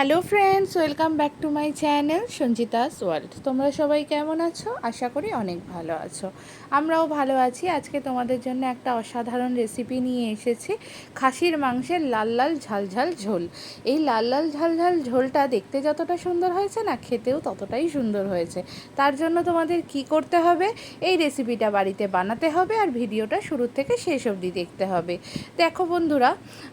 Hello friends, welcome back to my channel Sanjita's world. তোমরা সবাই কেমন আছো? আশা করি অনেক ভালো আছো। আমরাও ভালো আছি। আজকে তোমাদের জন্য একটা অসাধারণ রেসিপি নিয়ে এসেছি। খাসির মাংসের লাল লাল ঝাল ঝাল ঝোল। এই লাল লাল ঝাল ঝাল ঝোলটা দেখতে যতটা সুন্দর হয়েছে না, খেতেও ততটাই সুন্দর হয়েছে। তার জন্য তোমাদের কি করতে হবে? এই রেসিপিটা বাড়িতে বানাতে হবে আর ভিডিওটা শুরু থেকে শেষ অবধি দেখতে হবে। দেখো বন্ধুরা,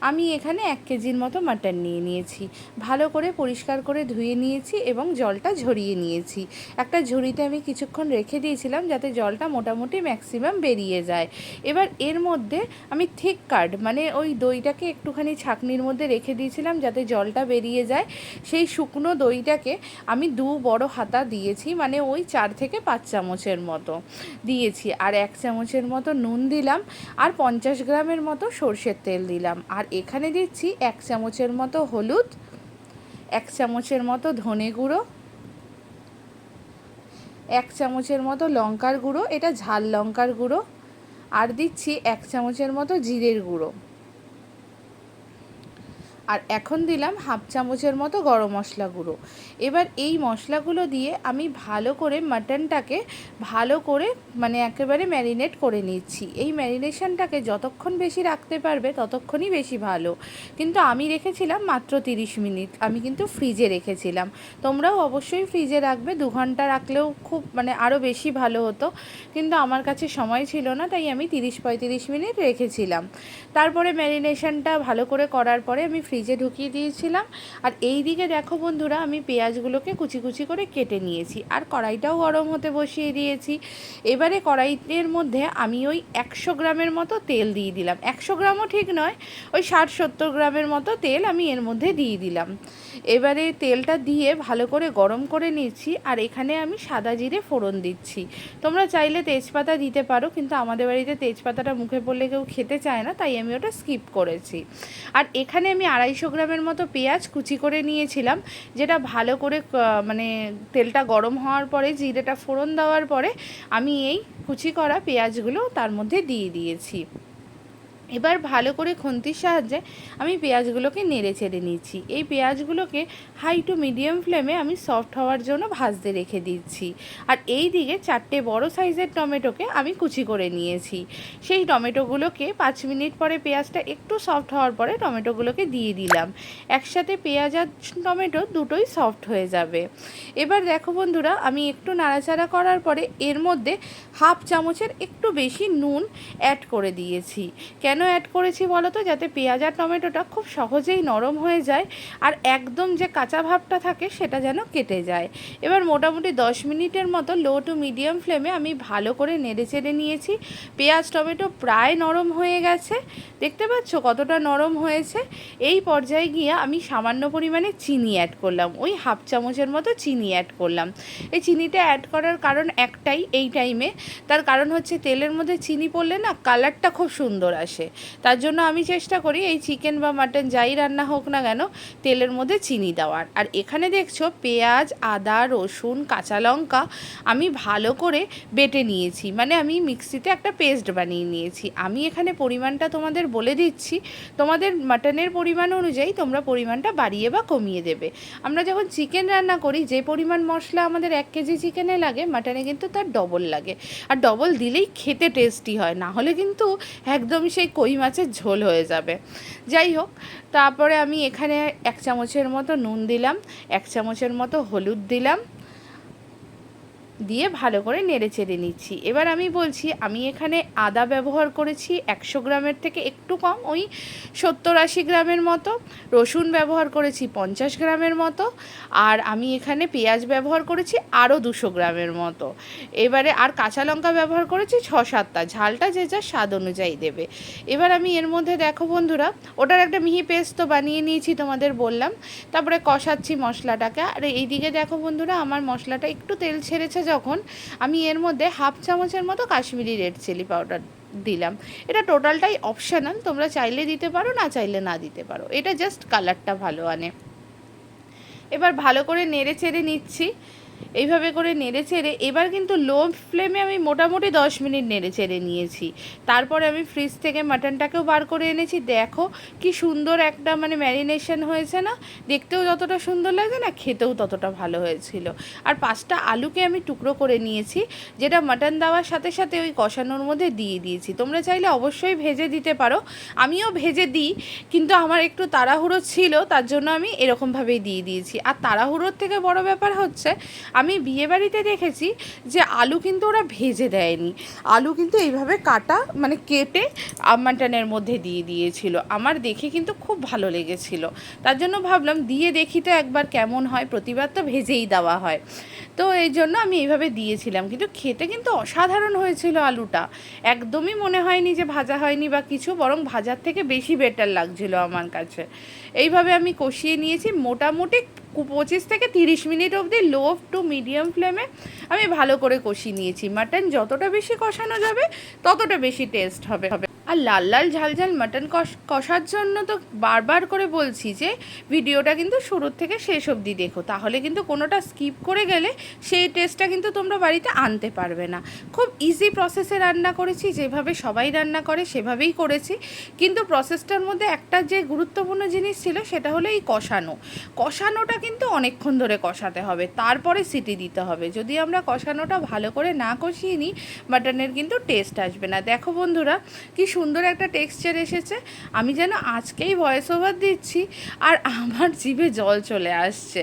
আমি এখানে এক কেজির মতো মাটন নিয়ে নিয়েছি। ভালো করে পরিষ্কার করে ধুয়ে নিয়েছি এবং জলটা ঝরিয়ে নিয়েছি। একটা ঝুড়িতে আমি কিছুক্ষণ রেখে দিয়েছিলাম যাতে জলটা মোটামুটি ম্যাক্সিমাম বেরিয়ে যায়। এবার এর মধ্যে আমি থিক কার্ড মানে ওই দইটাকে একটুখানি ছাকনির মধ্যে রেখে দিয়েছিলাম যাতে জলটা বেরিয়ে যায়। সেই শুকনো দইটাকে আমি দু বড় হাতা দিয়েছি মানে ওই চার থেকে পাঁচ চামচের মতো দিয়েছি। আর এক চামচের মতো নুন দিলাম আর পঞ্চাশ গ্রামের মতো সর্ষের তেল দিলাম। আর এখানে দিচ্ছি এক চামচের মতো হলুদ এক চামচের মতো ধনে গুঁড়ো, এক চামচের মতো লঙ্কার গুঁড়ো, এটা ঝাল লঙ্কার গুঁড়ো, আর দিচ্ছি এক চামচের মতো জিরের গুঁড়ো। আর এখন দিলাম হাফ চামচের মতো গরম মশলা গুঁড়ো। এবার এই মশলাগুলো দিয়ে আমি ভালো করে মাটনটাকে ভালো করে মানে একেবারে ম্যারিনেট করে নিচ্ছি। এই ম্যারিনেশনটাকে যতক্ষণ বেশি রাখতে পারবে ততক্ষণই বেশি ভালো। কিন্তু আমি রেখেছিলাম মাত্র তিরিশ মিনিট, আমি কিন্তু ফ্রিজে রেখেছিলাম। তোমরাও অবশ্যই ফ্রিজে রাখবে, দু ঘণ্টা রাখলেও খুব মানে আরও বেশি ভালো হতো। কিন্তু আমার কাছে সময় ছিল না, তাই আমি তিরিশ পঁয়ত্রিশ মিনিট রেখেছিলাম। তারপরে ম্যারিনেশনটা ভালো করে করার পরে আমি ফ্রিজে ঢুকিয়ে দিয়েছিলাম। আর এই দিকে দেখো বন্ধুরা, আমি পেঁয়াজগুলোকে কুচি কুচি করে কেটে নিয়েছি। আর কড়াইটাও গরম হতে বসিয়ে দিয়েছি। এবারে কড়াইয়ের মধ্যে আমি ওই একশো গ্রামের মতো তেল দিয়ে দিলাম। একশো গ্রামও ঠিক নয়, ওই ষাট সত্তর গ্রামের মতো তেল আমি এর মধ্যে দিয়ে দিলাম। এবারে তেলটা দিয়ে ভালো করে গরম করে নিচ্ছি। আর এখানে আমি সাদা জিরে ফোড়ন দিচ্ছি। তোমরা চাইলে তেজপাতা দিতে পারো, কিন্তু আমাদের বাড়িতে তেজপাতাটা মুখে পড়লে কেউ খেতে চায় না, তাই আমি ওটা স্কিপ করেছি। আর এখানে আমি আড়াইশো গ্রামের মতো পেঁয়াজ কুচি করে নিয়েছিলাম, যেটা ভালো করে মানে তেলটা গরম হওয়ার পরে, জিরেটা ফোড়ন দেওয়ার পরে, আমি এই কুচি করা পেঁয়াজগুলো তার মধ্যে দিয়ে দিয়েছি। এবার ভালো করে খুন্তির সাহায্যে আমি পেঁয়াজগুলোকে নেড়ে চেড়ে নিচ্ছি। এই পেঁয়াজগুলোকে হাই টু মিডিয়াম ফ্লেমে আমি সফট হওয়ার জন্য ভাজতে রেখে দিচ্ছি। আর এই দিকে চারটে বড় সাইজের টমেটোকে আমি কুচি করে নিয়েছি। সেই টমেটোগুলোকে পাঁচ মিনিট পরে পেঁয়াজটা একটু সফট হওয়ার পরে টমেটোগুলোকে দিয়ে দিলাম। একসাথে পেঁয়াজ আর টমেটো দুটোই সফট হয়ে যাবে। এবার দেখো বন্ধুরা, আমি একটু নাড়াচাড়া করার পরে এর মধ্যে হাফ চামচের একটু বেশি নুন অ্যাড করে দিয়েছি। কেন কেন অ্যাড করেছি বলো তো যাতে পেঁয়াজ আর টমেটোটা খুব সহজেই নরম হয়ে যায় আর একদম যে কাঁচা ভাবটা থাকে সেটা যেন কেটে যায়। এবার মোটামুটি দশ মিনিটের মতো লো টু মিডিয়াম ফ্লেমে আমি ভালো করে নেড়ে চেড়ে নিয়েছি। পেঁয়াজ, টমেটো প্রায় নরম হয়ে গেছে। দেখতে পাচ্ছ কতটা নরম হয়েছে? এই পর্যায়ে গিয়ে আমি সামান্য পরিমাণে চিনি অ্যাড করলাম। ওই হাফ চামচের মতো চিনি অ্যাড করলাম। এই চিনিটা অ্যাড করার কারণ একটাই এই টাইমে তার কারণ হচ্ছে তেলের মধ্যে চিনি পড়লে না কালারটা খুব সুন্দর আসে। তার জন্য আমি চেষ্টা করি এই চিকেন বা মাটন যাই রান্না হোক না কেন, তেলের মধ্যে চিনি দেওয়ার। আর এখানে দেখছ পেঁয়াজ, আদা, রসুন, কাঁচা লঙ্কা আমি ভালো করে বেটে নিয়েছি। মানে আমি মিক্সিতে একটা পেস্ট বানিয়ে নিয়েছি। আমি এখানে পরিমাণটা তোমাদের বলে দিচ্ছি। তোমাদের মাটনের পরিমাণ অনুযায়ী তোমরা পরিমাণটা বাড়িয়ে বা কমিয়ে দেবে। আমরা যখন চিকেন রান্না করি, যে পরিমাণ মশলা আমাদের এক কেজি চিকেনে লাগে, মাটনে কিন্তু তার ডবল লাগে। আর ডবল দিলেই খেতে টেস্টি হয়। না হলে কিন্তু একদম সেই কই মাছের ঝোল হয়ে যাবে। যাই হোক, তারপরে আমি এখানে এক চামচের মতো নুন দিলাম, এক চামচের মতো হলুদ দিলাম। দিয়ে ভালো করে নেড়ে চেড়ে নিচ্ছি। এবার আমি বলছি, আমি এখানে আদা ব্যবহার করেছি একশো গ্রামের থেকে একটু কম, ওই সত্তর আশি গ্রামের মতো। রসুন ব্যবহার করেছি পঞ্চাশ গ্রামের মতো। আর আমি এখানে পেঁয়াজ ব্যবহার করেছি আরও দুশো গ্রামের মতো। এবারে আর কাঁচা লঙ্কা ব্যবহার করেছি ছ সাতটা, ঝালটা যে যা স্বাদ অনুযায়ী দেবে। এবার আমি এর মধ্যে দেখো বন্ধুরা, ওটার একটা মিহি পেস্ট তো বানিয়ে নিয়েছি তোমাদের বললাম। তারপরে কষাচ্ছি মশলাটাকে। আর এইদিকে দেখো বন্ধুরা, আমার মশলাটা একটু তেল ছেড়েছে যখন আমি এর মধ্যে হাফ চামচের মতো কাশ্মীরি রেড চিলি পাউডার দিলাম। এটা টোটালটাই অপশানাল, তোমরা চাইলে দিতে পারো, না চাইলে না দিতে পারো। এটা জাস্ট কালারটা ভালো আনে। এবার ভালো করে নেড়ে চেড়ে নিচ্ছি। এইভাবে করে নেড়ে চেড়ে, এবার কিন্তু লো ফ্লেমে আমি মোটামুটি দশ মিনিট নেড়ে চেড়ে নিয়েছি। তারপরে আমি ফ্রিজ থেকে মাটনটাকেও বার করে এনেছি। দেখো কি সুন্দর একটা মানে ম্যারিনেশন হয়েছে না? দেখতেও যতটা সুন্দর লাগে না, খেতেও ততটা ভালো হয়েছিল। আর পাঁচটা আলুকে আমি টুকরো করে নিয়েছি, যেটা মাটন দেওয়ার সাথে সাথে ওই কষানোর মধ্যে দিয়ে দিয়েছি। তোমরা চাইলে অবশ্যই ভেজে দিতে পারো। আমিও ভেজে দিই, কিন্তু আমার একটু তাড়াহুড়ো ছিল, তার জন্য আমি এরকমভাবেই দিয়ে দিয়েছি। আর তাড়াহুড়োর থেকে বড় ব্যাপার হচ্ছে আমি বিয়েবাড়িতে দেখেছি যে আলু কিন্তু ওরা ভেজে দেয়নি। আলু কিন্তু এইভাবে কাটা মানে কেটে মাটনের মধ্যে দিয়ে দিয়েছিল। আমার দেখে কিন্তু খুব ভালো লেগেছিল। তার জন্য ভাবলাম দিয়ে দেখি তো একবার কেমন হয়, প্রতিবার তো ভেজেই দেওয়া হয়। তো এই জন্য আমি এইভাবে দিয়েছিলাম। কিন্তু খেতে কিন্তু অসাধারণ হয়েছিল আলুটা। একদমই মনে হয়নি যে ভাজা হয়নি বা কিছু, বরং ভাজার থেকে বেশি বেটার লাগছিল আমার কাছে। এইভাবে আমি কষিয়ে নিয়েছি। মোটামুটি পঁচিশ থেকে তিরিশ মিনিট অবধি লো টু মিডিয়াম ফ্লেমে আমি ভালো করে কষিয়ে নিয়েছি। মাটন যতটা বেশি কষানো যাবে, ততটা বেশি টেস্ট হবে হবে। আর লাল লাল ঝাল ঝাল মাটন কষার জন্য তো বারবার করে বলছি যে ভিডিওটা কিন্তু শুরুর থেকে শেষ অবধি দেখো। তাহলে কিন্তু কোনোটা স্কিপ করে গেলে সেই টেস্টটা কিন্তু তোমরা বাড়িতে আনতে পারবে না। খুব ইজি প্রসেসে রান্না করেছি, যেভাবে সবাই রান্না করে সেভাবেই করেছি। কিন্তু প্রসেসটার মধ্যে একটা যে গুরুত্বপূর্ণ জিনিস ছিল সেটা হলো এই কষানো। কষানোটা কিন্তু অনেকক্ষণ ধরে কষাতে হবে, তারপরে সিটি দিতে হবে। যদি আমরা কষানোটা ভালো করে না কষিয়ে নিই, মাটনের কিন্তু টেস্ট আসবে না। দেখো বন্ধুরা, কি সুন্দর একটা টেক্সচার এসেছে। আমি যেন আজকেই ভয়েস ওভার দিচ্ছি আর আমার জিভে জল চলে আসছে।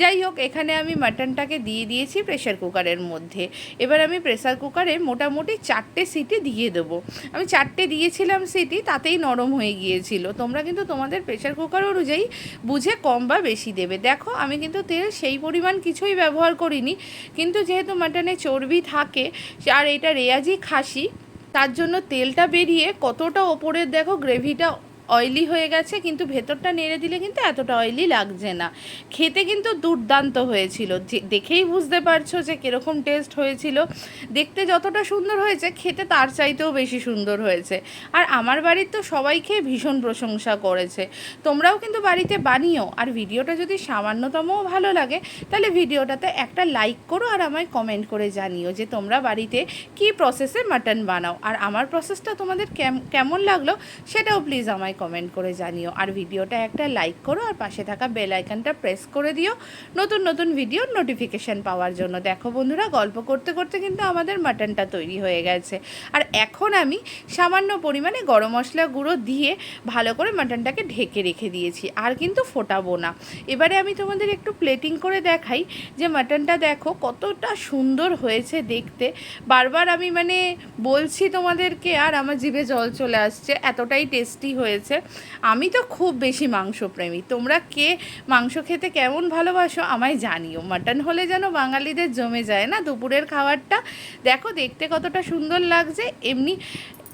যাই হোক, এখানে আমি মাটনটাকে দিয়ে দিয়েছি প্রেশার কুকারের মধ্যে। এবার আমি প্রেশার কুকারে মোটামুটি চারটে সিটি দিয়ে দেবো। আমি চারটে দিয়েছিলাম সিটি তাতেই নরম হয়ে গিয়েছিল। তোমরা কিন্তু তোমাদের প্রেশার কুকার অনুযায়ী বুঝে কম বা বেশি দেবে। দেখো, আমি কিন্তু তেল সেই পরিমাণ কিছুই ব্যবহার করিনি। কিন্তু যেহেতু মাটনে চর্বি থাকে, আর এটা রেয়াজি খাসি তার জন্য তেলটা বেরিয়ে কতটা ওপরের দেখো গ্রেভিটা অয়েলি হয়ে গেছে, কিন্তু ভেতরটা নেড়ে দিলে কিন্তু এতটা অয়েলি লাগছে না। খেতে কিন্তু দুর্দান্ত হয়েছিল। যে, দেখেই বুঝতে পারছ যে কীরকম টেস্ট হয়েছিল। দেখতে যতটা সুন্দর হয়েছে, খেতে তার চাইতেও বেশি সুন্দর হয়েছে। আর আমার বাড়ির তো সবাই খেয়ে ভীষণ প্রশংসা করেছে। তোমরাও কিন্তু বাড়িতে বানিও। আর ভিডিওটা যদি সামান্যতমও ভালো লাগে, তাহলে ভিডিওটাতে একটা লাইক করো আর আমায় কমেন্ট করে জানিও যে তোমরা বাড়িতে কি প্রসেসে মাটন বানাও। আর আমার প্রসেসটা তোমাদের কেমন লাগল, সেটাও প্লিজ আমায় কমেন্ট করে জানিও। আর ভিডিওটা একটা লাইক করো, আর পাশে থাকা বেল আইকনটা প্রেস করে দিও। নতুন নতুন ভিডিওর নোটিফিকেশান পাওয়ার জন্য। দেখো বন্ধুরা, গল্প করতে করতে কিন্তু আমাদের মাটনটা তৈরি হয়ে গেছে। আর এখন আমি সামান্য পরিমাণে গরম মশলা গুঁড়ো দিয়ে ভালো করে মাটনটাকে ঢেকে রেখে দিয়েছি, আর কিন্তু ফোটাবো না। এবারে আমি তোমাদের একটু প্লেটিং করে দেখাই যে মাটনটা দেখো কতটা সুন্দর হয়েছে দেখতে। বারবার আমি মানে বলছি তোমাদেরকে, আর আমার জিভে জল চলে আসছে, এতটাই টেস্টি হয়েছে। হয়েছে। আমি তো খুব বেশি মাংসপ্রেমী। তোমরা কে মাংস খেতে কেমন ভালোবাসো আমায় জানিও। মাটন হলে যেন বাঙালিদের জমে যায় না দুপুরের খাবারটা। দেখো, দেখতে কতটা সুন্দর লাগছে। এমনি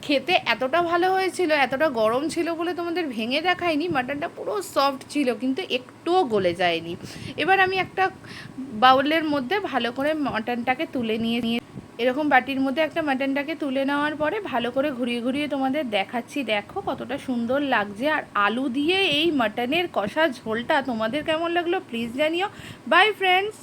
খেতে এতটা ভালো হয়েছিল, এতটা গরম ছিল বলে তোমাদের ভেঙে দেখায়নি। মাটনটা পুরো সফট ছিল, কিন্তু একটুও গলে যায়নি। এবার আমি একটা বাউলের মধ্যে ভালো করে মাটনটাকে তুলে নিয়ে নিয়ে এরকম বাটির মধ্যে একটা মাটনটাকে তুলে নেওয়ার পরে ভালো করে ঘুরিয়ে ঘুরিয়ে তোমাদের দেখাচ্ছি। দেখো কতটা সুন্দর লাগছে। আর আলু দিয়ে এই মাটনের কষা ঝোলটা তোমাদের কেমন লাগল প্লিজ জানিও। By friends